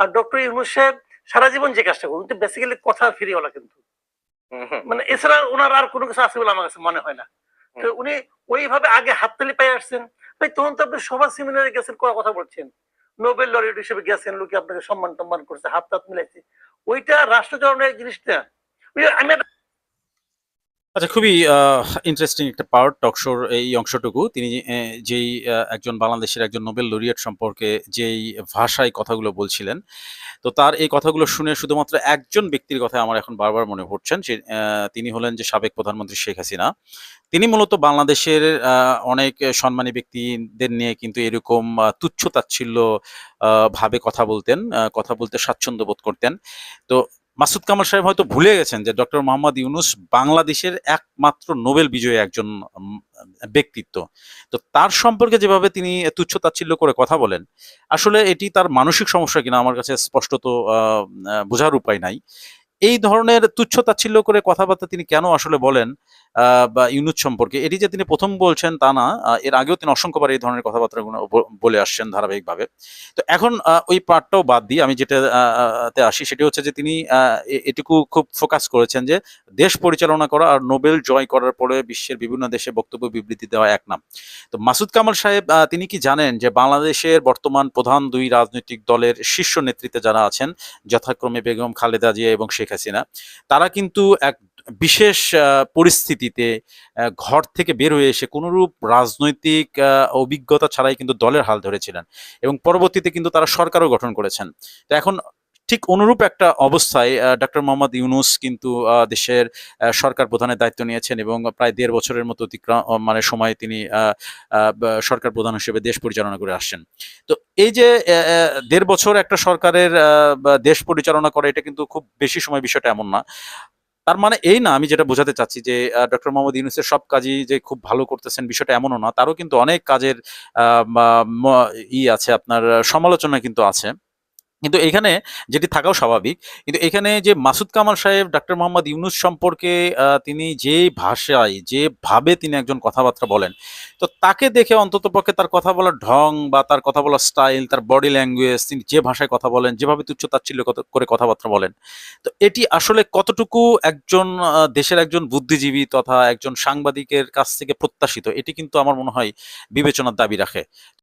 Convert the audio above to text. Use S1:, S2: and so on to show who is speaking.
S1: আর doctor Yunus সাহেব সারা জীবন যে কাজটা করুন বেসিক্যালি কথা ফিরিওয়ালা কিন্তু। মানে এছাড়া ওনার আর কোনো কিছু আছে বলে আমার কাছে মনে হয় না। তো উনি ওইভাবে আগে হাততালি পাই আসছেন। ভাই তখন তো আপনি সভা সেমিনারে গেছেন কথা বলছেন? নোবেল লরিয়েট হিসেবে গেছেন লোকে আপনাকে সম্মান টম্মান করছে হাত তাত মিলাইছে। ওইটা রাষ্ট্রচরণের জিনিসটা। আমি একটা
S2: আচ্ছা খুবই ইন্টারেস্টিং একটা পার্ট টকশোর এই অংশটুকু। তিনি যেই একজন বাংলাদেশের একজন নোবেল লরিয়েট সম্পর্কে যেই ভাষায় কথাগুলো বলছিলেন, তো তার এই কথাগুলো শুনে শুধুমাত্র একজন ব্যক্তির কথা আমার এখন বারবার মনে পড়ছেন সে তিনি হলেন যে সাবেক প্রধানমন্ত্রী শেখ হাসিনা। তিনি মূলত বাংলাদেশের অনেক সম্মানী ব্যক্তিদের নিয়ে কিন্তু এরকম তুচ্ছ তাচ্ছিল্য ভাবে কথা বলতেন কথা বলতে স্বাচ্ছন্দ্য বোধ করতেন। তো মাসুদ কামাল সাহেব হয়তো ভুলে গেছেন যে ডক্টর মোহাম্মদ ইউনুস বাংলাদেশের একমাত্র নোবেল বিজয়ী একজন ব্যক্তিত্ব। তো তার সম্পর্কে যেভাবে তিনি তুচ্ছ তাচ্ছিল্য করে কথা বলেন, আসলে এটি তার মানসিক সমস্যা কিনা আমার কাছে স্পষ্টত বোঝার উপায় নাই। এই ধরনের তুচ্ছ তাচ্ছিল্য করে কথাবার্তা তিনি কেন আসলে বলেন বা ইউনুস সম্পর্কে এটি যে তিনি প্রথম বলছেন তা না এর আগেও তিনি অসংখ্যবার এই ধরনের কথাবার্তাগুলো বলে আসছেন ধারাবাহিকভাবে। তো এখন ওই পার্টটাও বাদ দিয়ে আমি যেটা আহ, আহ, তে আসি সেটি হচ্ছে যে তিনি এটুকু খুব ফোকাস করেছেন যে দেশ পরিচালনা করা আর নোবেল জয় করার পরে বিশ্বের বিভিন্ন দেশে বক্তব্য বিবৃতি দেওয়া এক নাম। তো মাসুদ কামাল সাহেব তিনি কি জানেন যে বাংলাদেশের বর্তমান প্রধান দুই রাজনৈতিক দলের শীর্ষ নেতৃত্বে যারা আছেন যথাক্রমে বেগম খালেদা জিয়া এবং শেখ হাসিনা তারা কিন্তু এক বিশেষ পরিস্থিতিতে ঘর থেকে বের হয়ে এসে কোনোরূপ রাজনৈতিক অভিজ্ঞতা ছাড়াই কিন্তু দলের হাল ধরেছিলেন এবং পরবর্তীতে কিন্তু তারা সরকারও গঠন করেছেন। তো এখন ঠিক অনুরূপ একটা অবস্থায় ডক্টর মোহাম্মদ ইউনুস কিন্তু দেশের সরকার প্রধানের দায়িত্ব নিয়েছেন এবং প্রায় দেড় বছরের মতো অতিক্রম মানে সময়ে তিনি সরকার প্রধান হিসেবে দেশ পরিচালনা করে আসছেন। তো এই যে দেড় বছর একটা সরকারের দেশ পরিচালনা করে, এটা কিন্তু খুব বেশি সময় বিষয়টা এমন না। তার মানে এই না, আমি যেটা বোঝাতে চাচ্ছি যে ডক্টর মোহাম্মদ ইউনুসের সব কাজই যে খুব ভালো করতেছেন বিষয়টা এমনও না, তারও কিন্তু অনেক কাজের ই আছে, আপনার সমালোচনা কিন্তু আছে। কিন্তু এখানে যেটি থাকাও স্বাভাবিক, কিন্তু এখানে যে মাসুদ কামাল সাহেব ডক্টর মোহাম্মদ ইউনুস সম্পর্কে তিনি যে ভাষায়, যে ভাবে তিনি একজন কথাবার্তা বলেন, তো তাকে দেখে অন্ততপক্ষে তার কথা বলার ঢং বা তার কথা বলার স্টাইল, তার বডি ল্যাঙ্গুয়েজ, তিনি যে ভাষায় কথা বলেন, যেভাবে তুচ্ছ তাচ্ছিল্য করে কথাবার্তা বলেন, তো এটি আসলে কতটুকু একজন দেশের একজন বুদ্ধিজীবী তথা একজন সাংবাদিকের কাছ থেকে প্রত্যাশিত, এটি কিন্তু আমার মনে হয় বিবেচনার দাবি রাখে।